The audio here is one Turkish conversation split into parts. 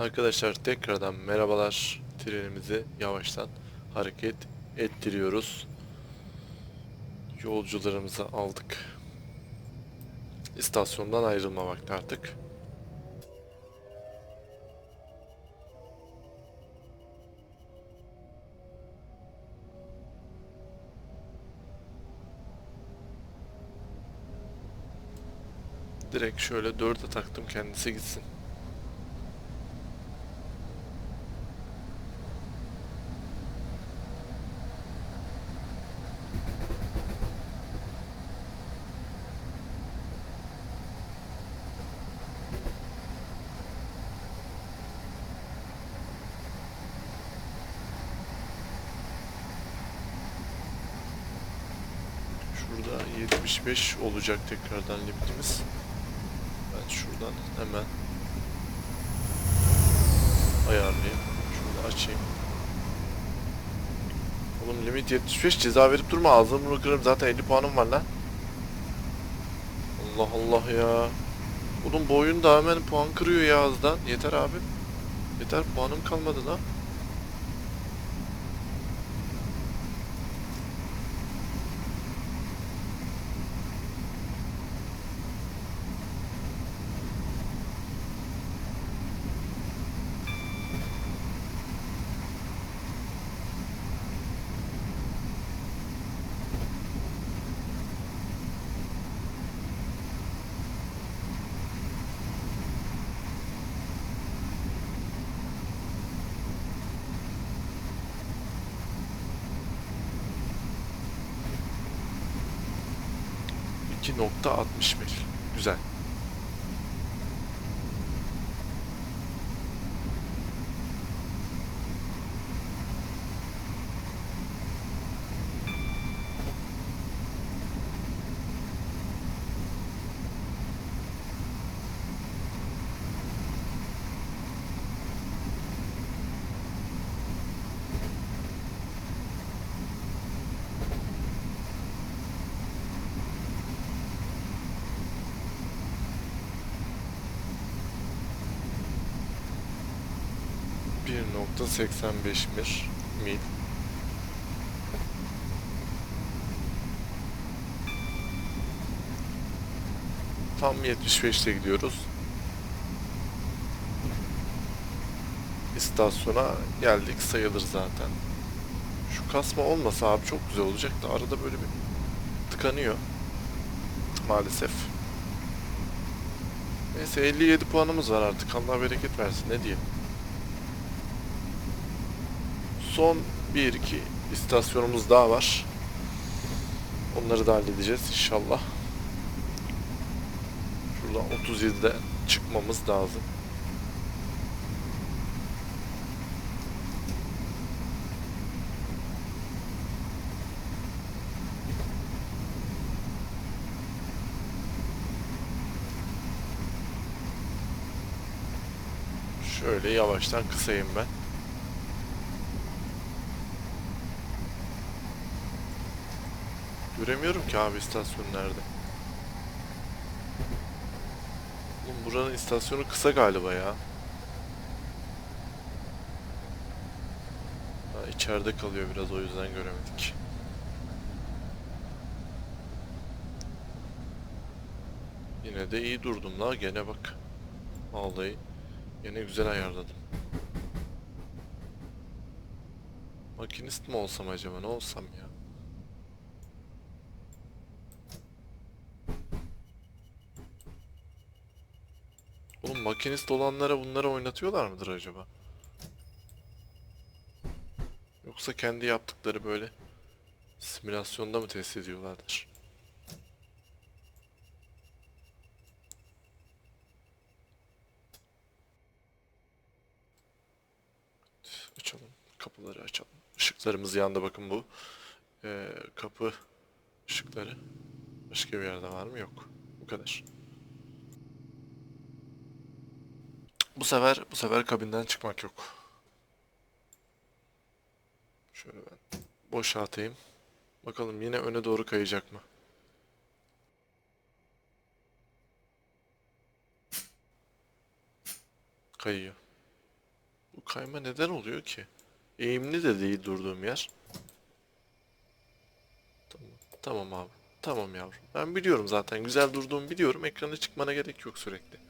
Arkadaşlar tekrardan merhabalar. Trenimizi yavaştan hareket ettiriyoruz. Yolcularımızı aldık. İstasyondan ayrılma vakti artık. Direkt şöyle dörde taktım kendisi gitsin. Şurada 75 olacak tekrardan limitimiz. Ben şuradan hemen ayarlayayım. Şunu açayım. Oğlum limit 75 ceza verip durma ağzını bunu kırarım zaten 50 puanım var lan. Allah Allah ya. Oğlum bu oyun da hemen puan kırıyor ya ağızdan. Yeter abi. Yeter puanım kalmadı lan. %2.61 Güzel. %1.85 mir mil. Tam 75'te gidiyoruz. İstasyona geldik sayılır zaten. Şu kasma olmasa abi çok güzel olacak da arada böyle bir tıkanıyor. Maalesef. Neyse 57 puanımız var artık. Allah bereket versin ne diyeyim. Son 1-2 istasyonumuz daha var. Onları da halledeceğiz inşallah. Şuradan 37'de çıkmamız lazım. Şöyle yavaştan kısayım ben. Göremiyorum ki abi istasyon nerede. Oğlum buranın istasyonu kısa galiba ya. Ha, içeride kalıyor biraz o yüzden göremedik. Yine de iyi durdum la gene bak. Vallahi yine güzel ayarladım. Makinist mi olsam acaba ne olsam ya? Oğlum makinist olanlara bunları oynatıyorlar mıdır acaba? Yoksa kendi yaptıkları böyle simülasyonda mı test ediyorlardır? Açalım. Kapıları açalım. Işıklarımız yandı bakın bu. Ee, kapı ışıkları. Başka bir yerde var mı? Yok. Bu kadar. Bu sefer bu sefer kabinden çıkmak yok. Şöyle ben boşaltayım. Bakalım yine öne doğru kayacak mı? Kayıyor. Bu kayma neden oluyor ki? Eğimli de değil durduğum yer. Tamam, tamam abi. Tamam yavrum. Ben biliyorum zaten. Güzel durduğumu biliyorum. Ekrana çıkmana gerek yok sürekli.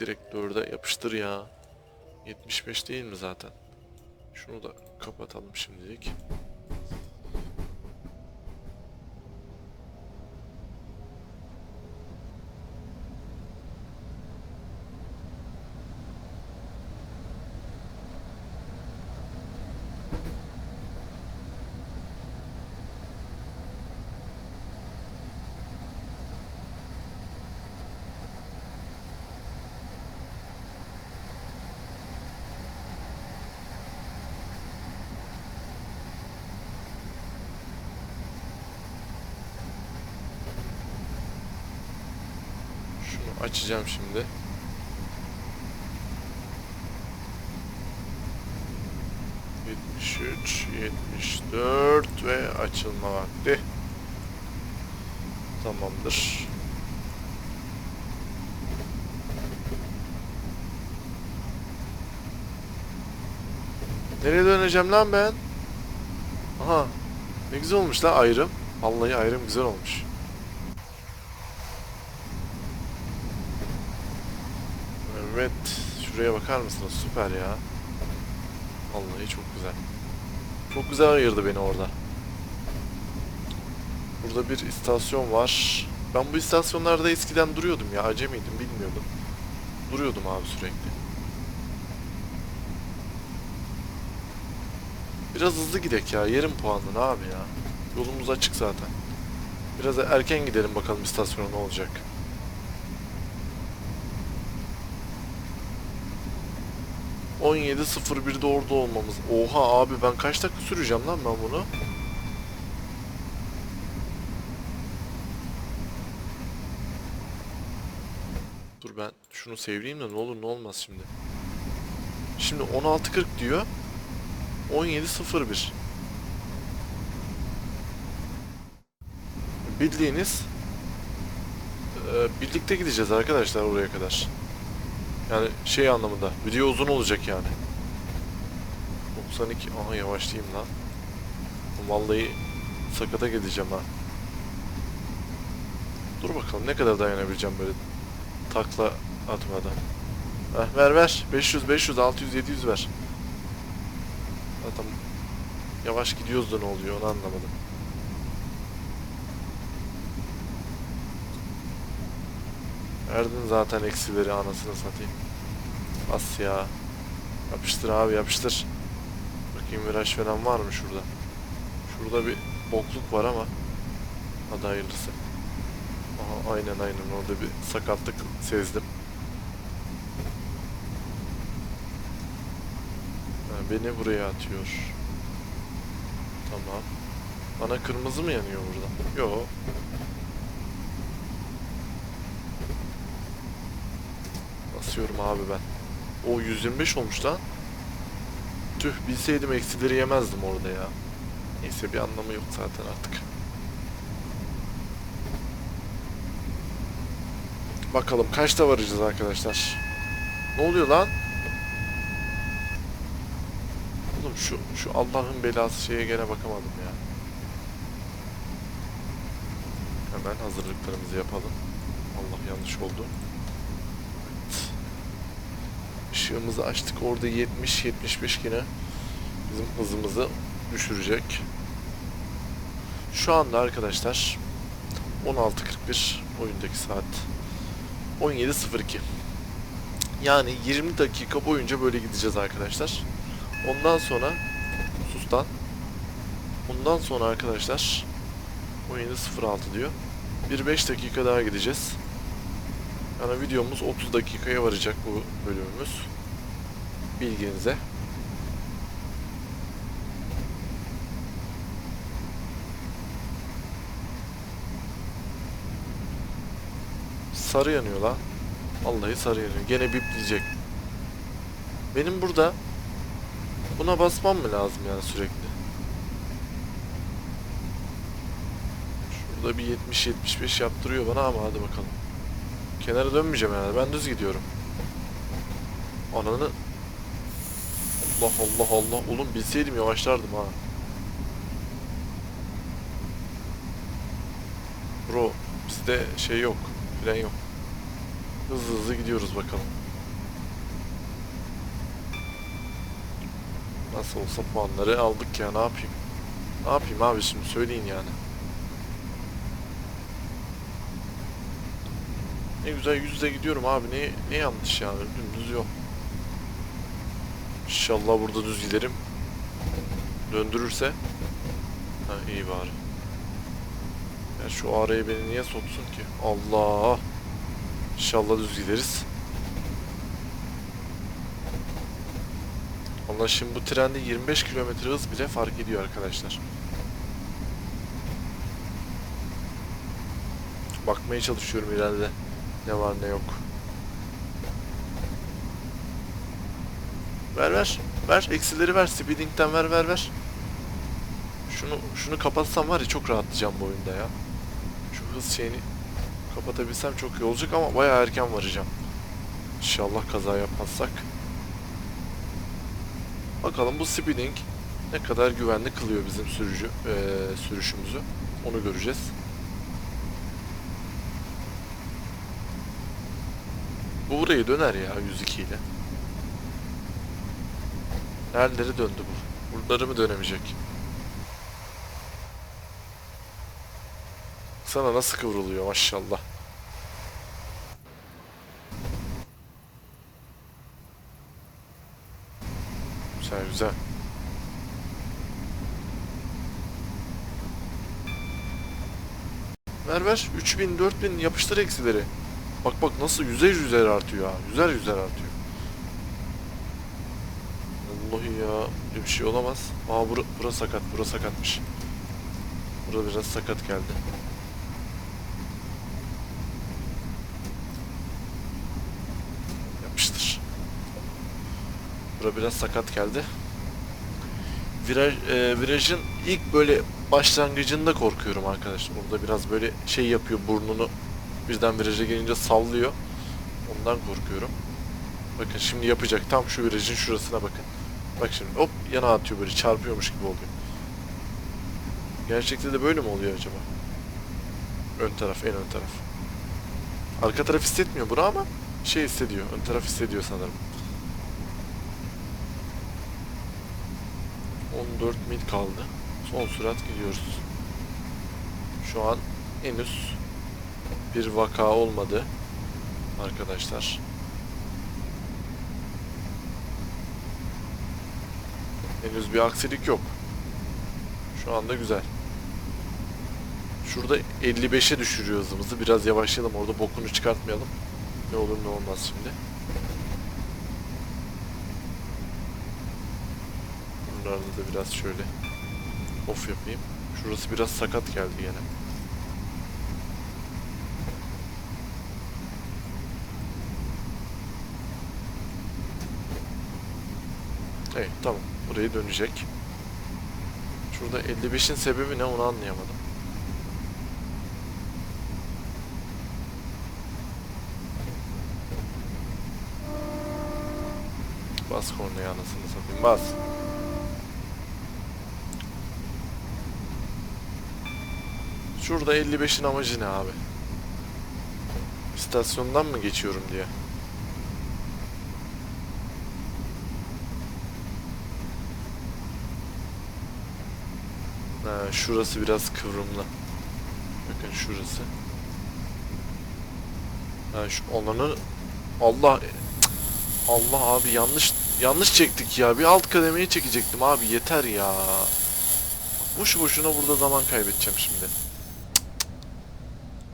Direkt 4'e yapıştır ya. 75 değil mi zaten? Şunu da kapatalım şimdilik. Şunu açacağım şimdi. Yetmiş üç, yetmiş dört ve açılma vakti. Tamamdır. Nereye döneceğim lan ben? Aha. Ne güzel olmuş lan ayrım. Vallahi ayrım güzel olmuş. Evet. Şuraya bakar mısınız? Süper ya. Vallahi çok güzel. Çok güzel ayırdı beni orada. Burada bir istasyon var. Ben bu istasyonlarda eskiden duruyordum ya. Acemiydim bilmiyordum. Duruyordum abi sürekli. Biraz hızlı gidek ya. Yarım puanlı abi ya. Yolumuz açık zaten. Biraz erken gidelim bakalım istasyona ne olacak. ...17.01'de orada olmamız. Oha abi ben kaç dakika süreceğim lan ben bunu? Dur ben şunu seveyim de ne olur ne olmaz şimdi. Şimdi 16.40 diyor. 17.01 Bildiğiniz e, birlikte gideceğiz arkadaşlar oraya kadar. Yani şey anlamında video uzun olacak yani. 92 aha yavaşlayayım lan. Vallahi sakata gideceğim ha. Dur bakalım ne kadar dayanabileceğim böyle takla atmadan. Heh, ver ver 500 500 600 700 ver. Zaten yavaş gidiyoruz da ne oluyor onu anlamadım. Verdin zaten eksileri anasını satayım. Bas ya. Yapıştır abi yapıştır. Bakayım viraj falan var mı şurada? Şurada bir bokluk var ama. Hadi hayırlısı. Aha, aynen aynen orada bir sakatlık sezdim. Ha, beni buraya atıyor. Tamam. Bana kırmızı mı yanıyor burada? Yo. Basıyorum abi ben. O 125 olmuş lan. Tüh bilseydim eksileri yemezdim orada ya. Neyse bir anlamı yok zaten artık. Bakalım kaçta varacağız arkadaşlar. Ne oluyor lan? Oğlum şu şu Allah'ın belası şeye gene bakamadım ya. Hemen hazırlıklarımızı yapalım. Allah yanlış oldu. Evet. Işığımızı açtık. Orada 70-75 yine bizim hızımızı düşürecek. Şu anda arkadaşlar 16.41 oyundaki saat 17.02 Yani 20 dakika boyunca böyle gideceğiz arkadaşlar. Ondan sonra sustan Ondan sonra arkadaşlar 17.06 diyor. Bir 5 dakika daha gideceğiz. Yani videomuz 30 dakikaya varacak bu bölümümüz. Bilginize. Sarı yanıyor lan. Vallahi sarı yanıyor. Gene bipleyecek. Benim burada buna basmam mı lazım yani sürekli? Şurada bir 70-75 yaptırıyor bana ama hadi bakalım. Kenara dönmeyeceğim herhalde. Ben düz gidiyorum. Ananı... Allah Allah Allah. Oğlum bilseydim yavaşlardım ha. Bro bizde şey yok. Fren yok. Hızlı hızlı gidiyoruz bakalım. Nasıl olsa puanları aldık ya ne yapayım? Ne yapayım abi şimdi söyleyin yani. Ne güzel yüzde gidiyorum abi ne, ne yanlış yani dümdüz yol. İnşallah burada düz giderim. Döndürürse. Ha iyi bari. Ya şu araya beni niye soksun ki? Allah. İnşallah düz gideriz. Allah şimdi bu trende 25 km hız bile fark ediyor arkadaşlar. Bakmaya çalışıyorum ileride. Ne var ne yok. Ver ver. Ver. Eksileri ver. Speeding'den ver ver ver. Şunu şunu kapatsam var ya çok rahatlayacağım bu oyunda ya. Şu hız şeyini kapatabilsem çok iyi olacak ama bayağı erken varacağım. İnşallah kaza yapmazsak. Bakalım bu speeding ne kadar güvenli kılıyor bizim sürücü eee, sürüşümüzü. Onu göreceğiz. Bu burayı döner ya 102 ile. Nereleri döndü bu? Buraları mı dönemeyecek? Sana nasıl kıvrılıyor maşallah. Güzel güzel. Ver ver. 3000 4000 yapıştır eksileri. Bak bak nasıl yüzer yüzer artıyor ha. Yüzer yüzer artıyor. Vallahi ya. Böyle bir şey olamaz. Aa bura, bura sakat. Bura sakatmış. Bura biraz sakat geldi. Yapıştır. Bura biraz sakat geldi. Viraj, e, virajın ilk böyle başlangıcında korkuyorum arkadaşlar. Orada biraz böyle şey yapıyor burnunu birden viraja gelince sallıyor. Ondan korkuyorum. Bakın şimdi yapacak. Tam şu virajın şurasına bakın. Bak şimdi hop yana atıyor böyle çarpıyormuş gibi oluyor. Gerçekte de böyle mi oluyor acaba? Ön taraf, en ön taraf. Arka taraf hissetmiyor bunu ama şey hissediyor. Ön taraf hissediyor sanırım. 14 mil kaldı. Son sürat gidiyoruz. Şu an henüz bir vaka olmadı arkadaşlar. Henüz bir aksilik yok. Şu anda güzel. Şurada 55'e düşürüyor hızımızı. Biraz yavaşlayalım orada bokunu çıkartmayalım. Ne olur ne olmaz şimdi. Buralarda da biraz şöyle off yapayım. Şurası biraz sakat geldi gene. Evet tamam. Burayı dönecek. Şurada 55'in sebebi ne onu anlayamadım. Bas kornaya anasını satayım bas. Şurada 55'in amacı ne abi? İstasyondan mı geçiyorum diye. Ha, şurası biraz kıvrımlı. Bakın şurası. Ha, şu onların Allah. Allah abi yanlış yanlış çektik ya. Bir alt kademeye çekecektim abi yeter ya. Boşu boşuna burada zaman kaybedeceğim şimdi. Cık.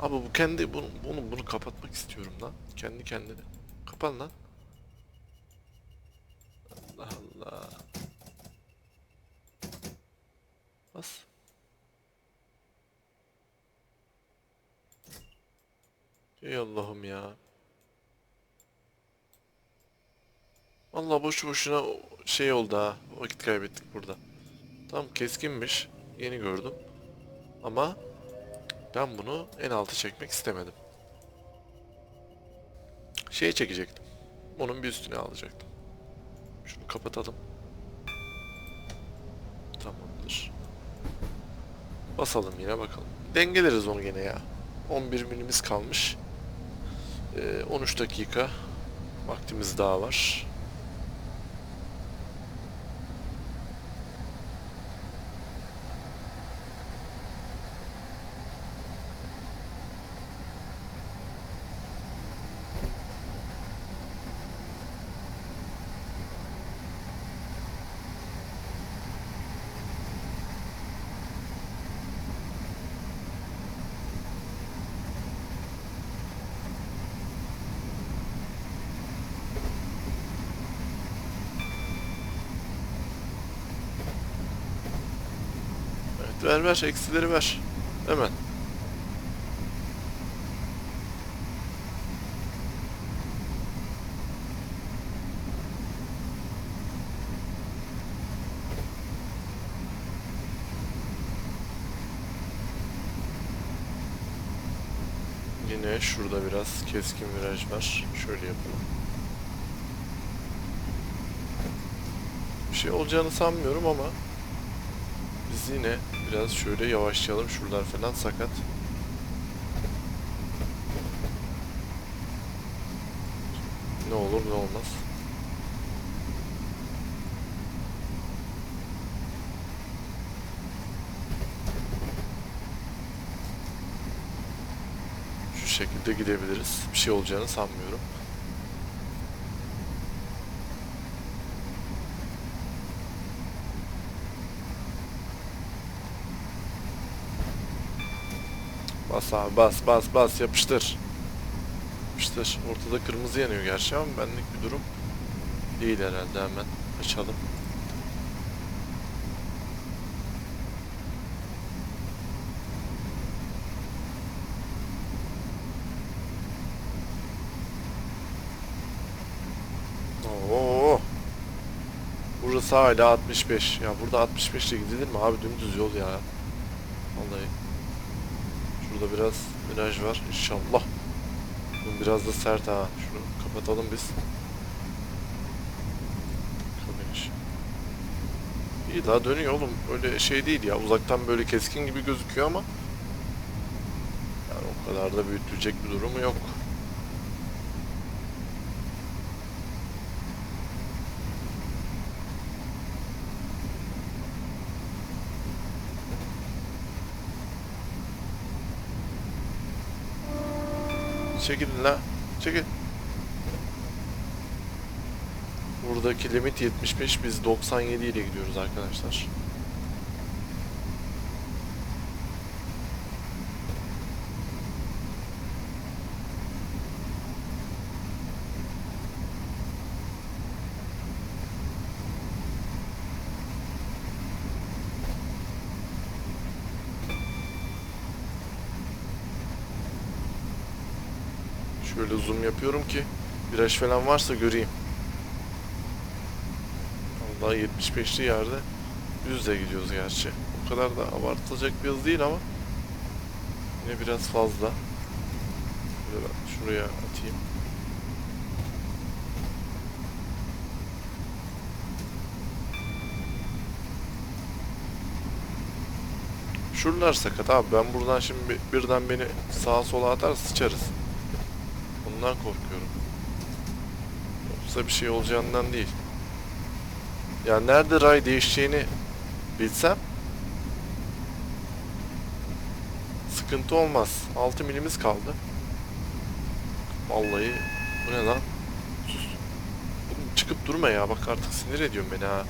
Abi bu kendi bunu bunu bunu kapatmak istiyorum lan. Kendi kendine. Kapan lan. Allah Allah. Bas. Ey Allah'ım ya. Vallahi boşu boşuna şey oldu ha. Vakit kaybettik burada. Tam keskinmiş. Yeni gördüm. Ama ben bunu en altı çekmek istemedim. Şeye çekecektim. Onun bir üstüne alacaktım. Şunu kapatalım. Tamamdır. Basalım yine bakalım. Dengeleriz onu gene ya. 11 milimiz kalmış. Ee, 13 dakika vaktimiz daha var. Ver ver eksileri ver. Hemen. Yine şurada biraz keskin viraj var. Şöyle yapalım. Bir şey olacağını sanmıyorum ama biz yine biraz şöyle yavaşlayalım. Şuralar falan sakat. Ne olur ne olmaz. Şu şekilde gidebiliriz. Bir şey olacağını sanmıyorum. Bas abi bas bas bas yapıştır. Yapıştır. Ortada kırmızı yanıyor gerçi ama benlik bir durum değil herhalde hemen açalım. Oo. Burası hala 65. Ya burada 65 ile gidilir mi abi dümdüz yol ya. Vallahi. Şurada biraz viraj var inşallah. Bu biraz da sert ha. Şunu kapatalım biz. İyi daha dönüyor oğlum. Öyle şey değil ya. Uzaktan böyle keskin gibi gözüküyor ama yani o kadar da büyütülecek bir durumu yok. Çekilin la. Çekil. Buradaki limit 75. Biz 97 ile gidiyoruz arkadaşlar. Şöyle zoom yapıyorum ki viraj falan varsa göreyim. Allah 75'li yerde yüzle gidiyoruz gerçi. O kadar da abartılacak bir hız değil ama yine biraz fazla. Şuraya atayım. Şuralar sakat abi. Ben buradan şimdi bir- birden beni sağa sola atar sıçarız. Bundan korkuyorum. Yoksa bir şey olacağından değil. Ya nerede ray değişeceğini bilsem sıkıntı olmaz. 6 milimiz kaldı. Vallahi bu ne lan? Sus. Çıkıp durma ya bak artık sinir ediyorsun beni ha.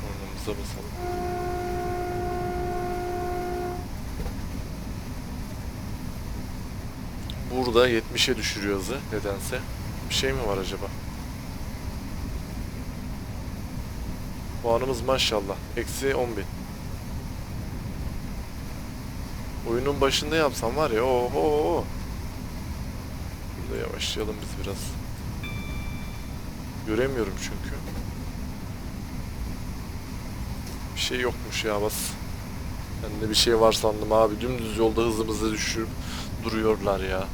Kornamıza basalım. Burada 70'e düşürüyor hızı nedense. Bir şey mi var acaba? Puanımız maşallah. Eksi 10 bin. Oyunun başında yapsam var ya oho. Burada yavaşlayalım biz biraz. Göremiyorum çünkü. Bir şey yokmuş ya bas. Ben de bir şey var sandım abi. Dümdüz yolda hızımızı düşürüp duruyorlar ya.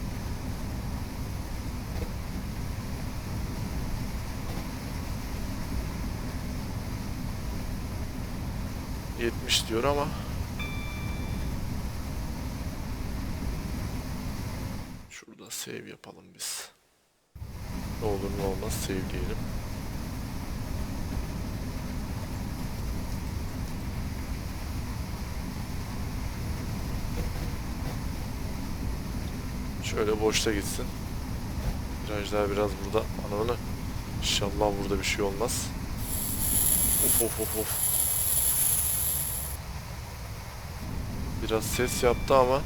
Diyor ama Şurada save yapalım biz. Ne olur ne olmaz save diyelim. Şöyle boşta gitsin. Virajlar biraz burada. Ananı. İnşallah burada bir şey olmaz. Of of of of. Biraz ses yaptı ama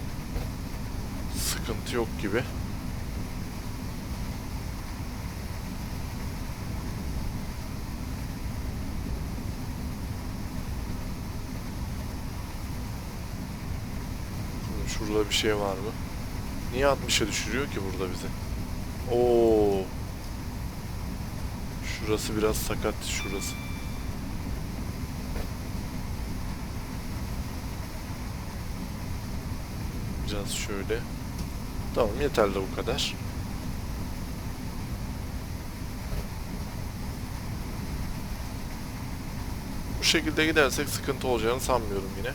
sıkıntı yok gibi. Şurada bir şey var mı? Niye 60'a düşürüyor ki burada bizi? Oo. Şurası biraz sakat şurası. Biraz şöyle. Tamam yeterli bu kadar. Bu şekilde gidersek sıkıntı olacağını sanmıyorum yine.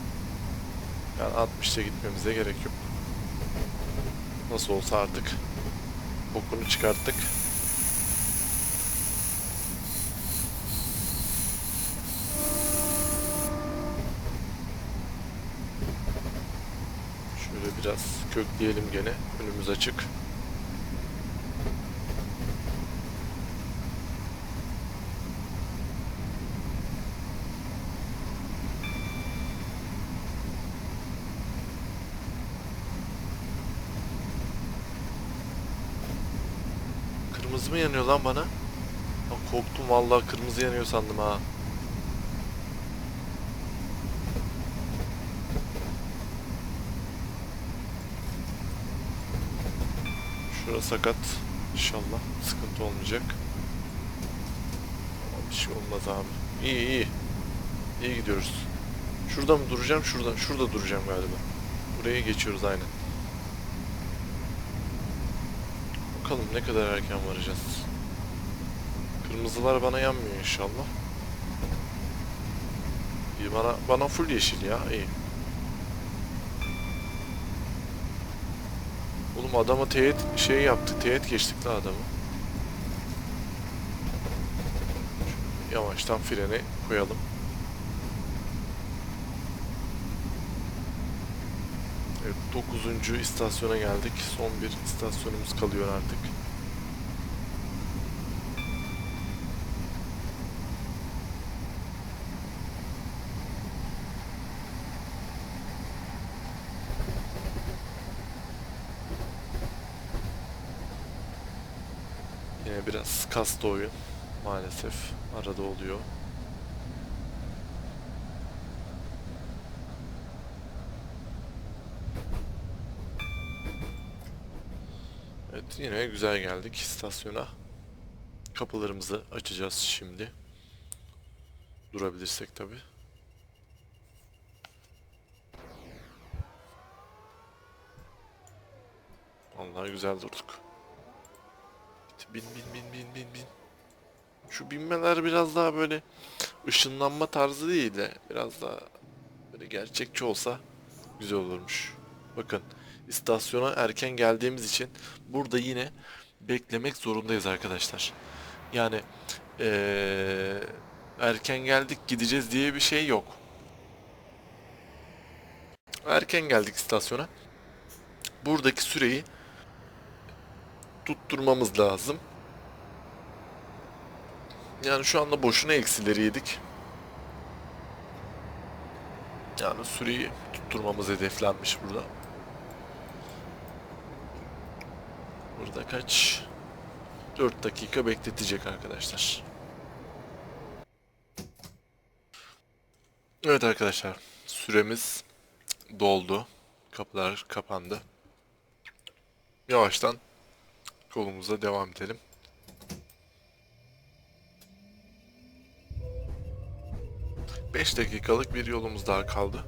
Yani 60'ta gitmemize gerek yok. Nasıl olsa artık bokunu çıkarttık. Şöyle biraz kökleyelim gene. Önümüz açık. Kırmızı mı yanıyor lan bana? Aa, korktum vallahi kırmızı yanıyor sandım ha. Şurası sakat. İnşallah sıkıntı olmayacak. Bir şey olmaz abi. İyi iyi. İyi gidiyoruz. Şurada mı duracağım? Şurada. Şurada duracağım galiba. Buraya geçiyoruz aynen. Bakalım ne kadar erken varacağız. Kırmızılar bana yanmıyor inşallah. Bana bana full yeşil ya. iyi. Oğlum adama teğet şey yaptık. Teğet geçtik la adamı. Yavaştan freni koyalım. Evet 9. istasyona geldik. Son bir istasyonumuz kalıyor artık. Yine biraz kastı oyun. Maalesef arada oluyor. Evet yine güzel geldik istasyona. Kapılarımızı açacağız şimdi. Durabilirsek tabi. Vallahi güzel durduk. Bin bin bin bin bin bin. Şu binmeler biraz daha böyle ışınlanma tarzı değil de biraz daha böyle gerçekçi olsa güzel olurmuş. Bakın istasyona erken geldiğimiz için burada yine beklemek zorundayız arkadaşlar. Yani eee, erken geldik gideceğiz diye bir şey yok. Erken geldik istasyona. Buradaki süreyi tutturmamız lazım. Yani şu anda boşuna eksileri yedik. Yani süreyi tutturmamız hedeflenmiş burada. Burada kaç? 4 dakika bekletecek arkadaşlar. Evet arkadaşlar. Süremiz doldu. Kapılar kapandı. Yavaştan Yolumuza devam edelim. Beş dakikalık bir yolumuz daha kaldı.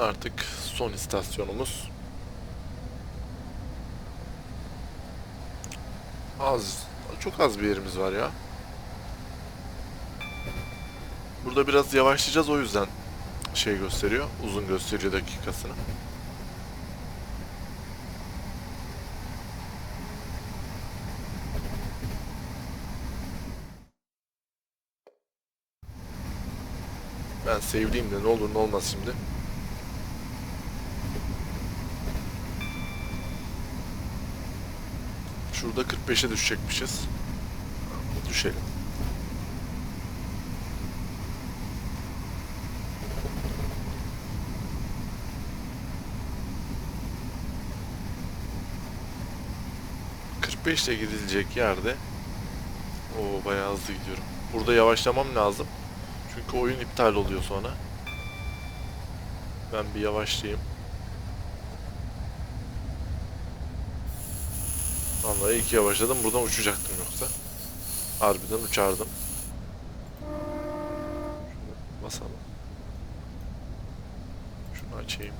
Artık son istasyonumuz. Az, çok az bir yerimiz var ya. Burada biraz yavaşlayacağız o yüzden şey gösteriyor. Uzun gösteriyor dakikasını. Ben sevdiğim de ne olur ne olmaz şimdi. Şurada 45'e düşecekmişiz. Düşelim. ...45 ile gidilecek yerde... ...o bayağı hızlı gidiyorum. Burada yavaşlamam lazım. Çünkü oyun iptal oluyor sonra. Ben bir yavaşlayayım. Vallahi iyi ki yavaşladım. Buradan uçacaktım yoksa. Harbiden uçardım. Şunu basalım. Şunu açayım.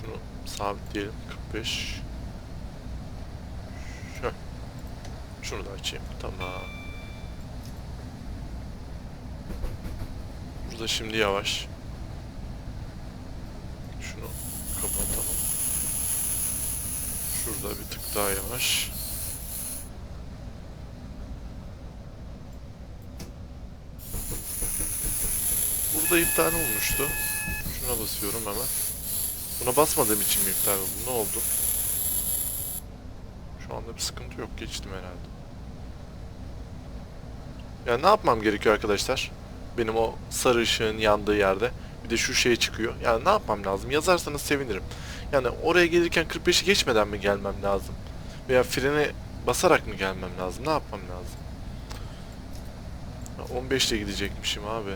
Şunu sabitleyelim. 45. Şöyle. Şunu da açayım. Tamam. Burada şimdi yavaş. Şunu kapatalım. Şurada bir tık daha yavaş. Burada iptal olmuştu. Şuna basıyorum hemen. Buna basmadığım için mi iptal oldu? Ne oldu? Şu anda bir sıkıntı yok. Geçtim herhalde. Yani ne yapmam gerekiyor arkadaşlar? Benim o sarı ışığın yandığı yerde. Bir de şu şey çıkıyor. Yani ne yapmam lazım? Yazarsanız sevinirim. Yani oraya gelirken 45'i geçmeden mi gelmem lazım? Veya frene basarak mı gelmem lazım? Ne yapmam lazım? Ya 15 ile gidecekmişim abi.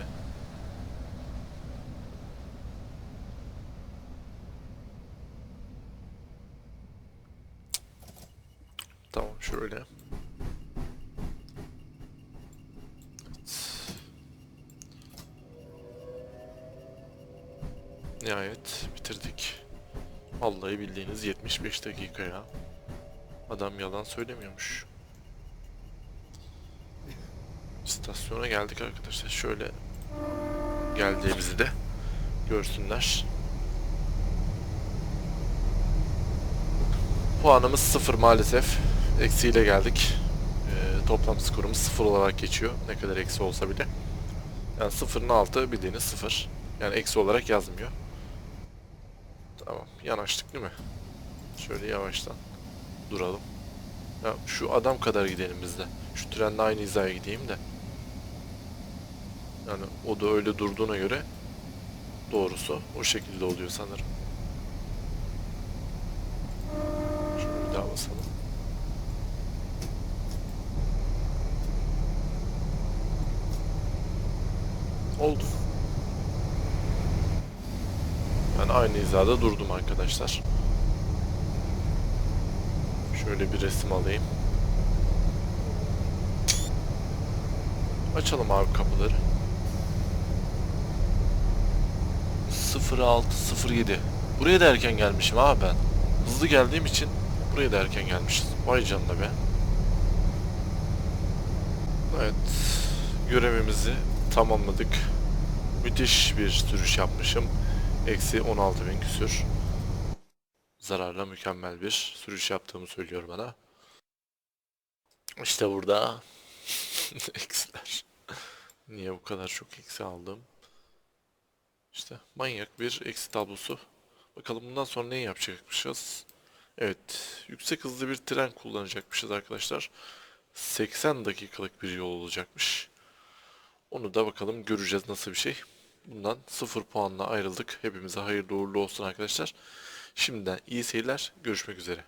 Tamam şöyle. Nihayet bitirdik. Vallahi bildiğiniz 75 dakika ya. Adam yalan söylemiyormuş. İstasyona geldik arkadaşlar. Şöyle geldiğimizi de görsünler. Puanımız sıfır maalesef. Eksiyle geldik. Ee, toplam skorumuz sıfır olarak geçiyor. Ne kadar eksi olsa bile. Yani sıfırın altı bildiğiniz sıfır. Yani eksi olarak yazmıyor. Tamam. Yanaştık değil mi? Şöyle yavaştan duralım. Ya şu adam kadar gidelim biz de. Şu trenle aynı hizaya gideyim de. Yani o da öyle durduğuna göre doğrusu o şekilde oluyor sanırım. Şunu bir daha basalım. Oldu. Ben aynı hizada durdum arkadaşlar. Şöyle bir resim alayım. Açalım abi kapıları. 0607. Buraya da erken gelmişim abi ben. Hızlı geldiğim için buraya da erken gelmişiz. Vay canına be. Evet. Görevimizi tamamladık. Müthiş bir sürüş yapmışım. Eksi 16 bin küsür. Zararla mükemmel bir sürüş yaptığımı söylüyor bana. İşte burada eksiler. Niye bu kadar çok eksi aldım? İşte manyak bir eksi tablosu. Bakalım bundan sonra ne yapacakmışız? Evet, yüksek hızlı bir tren kullanacakmışız arkadaşlar. 80 dakikalık bir yol olacakmış. Onu da bakalım göreceğiz nasıl bir şey. Bundan 0 puanla ayrıldık. Hepimize hayırlı uğurlu olsun arkadaşlar. Şimdiden iyi seyirler. Görüşmek üzere.